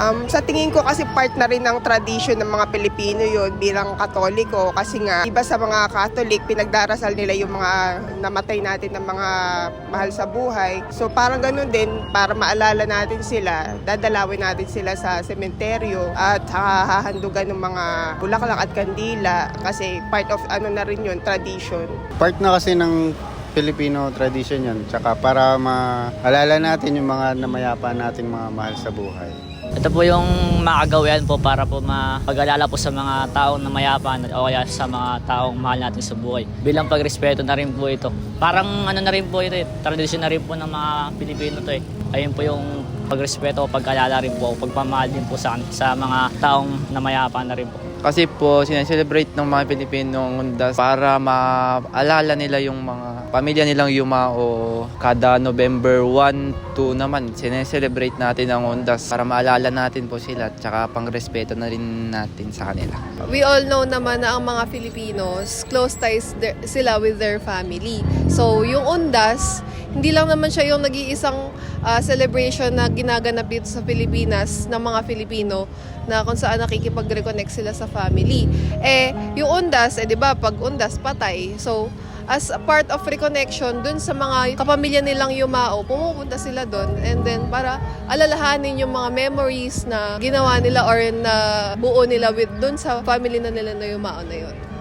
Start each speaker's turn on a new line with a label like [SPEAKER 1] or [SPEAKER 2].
[SPEAKER 1] Um, sa tingin ko kasi part na rin ng tradition ng mga Pilipino yun bilang katoliko kasi nga iba sa mga katolik pinagdarasal nila yung mga namatay natin ng mga mahal sa buhay. So parang ganun din para maalala natin sila, dadalawin natin sila sa sementeryo at hahandugan ng mga bulaklak at kandila kasi part of ano na rin yun, tradition.
[SPEAKER 2] Part na kasi ng Filipino tradition yun. Tsaka para maalala natin yung mga namayapa nating mga mahal sa buhay.
[SPEAKER 3] Ito po yung makagawian po para po mapag-alala po sa mga taong namayapan o kaya sa mga taong mahal natin sa buhay. Bilang pagrespeto na rin po ito. Parang ano na rin po ito eh, tradisyon na rin po ng mga Pilipino to eh. Ayun po yung pagrespeto o pag-alala rin po, pagpamahal din po sa, sa mga taong namayapan na rin po.
[SPEAKER 4] Kasi po, sineselebrate ng mga Pilipino ang Undas para maalala nila yung mga pamilya nilang Yumao. Kada November 1, 2 naman, sineselebrate natin ang Undas para maalala natin po sila at saka pangrespeto na rin natin sa kanila.
[SPEAKER 5] We all know naman na ang mga Filipinos, close ties sila with their family. So, yung Undas, hindi lang naman siya yung nag-iisang ah, celebration na ginaganap dito sa Pilipinas ng mga Filipino na kung saan nakikipag-reconnect sila sa family. Eh, yung Undas, eh di ba, pag Undas, patay. So, as a part of reconnection dun sa mga kapamilya nilang yumao, pumupunta sila dun and then para alalahanin yung mga memories na ginawa nila or na buo nila with dun sa family na nila na yumao na yun.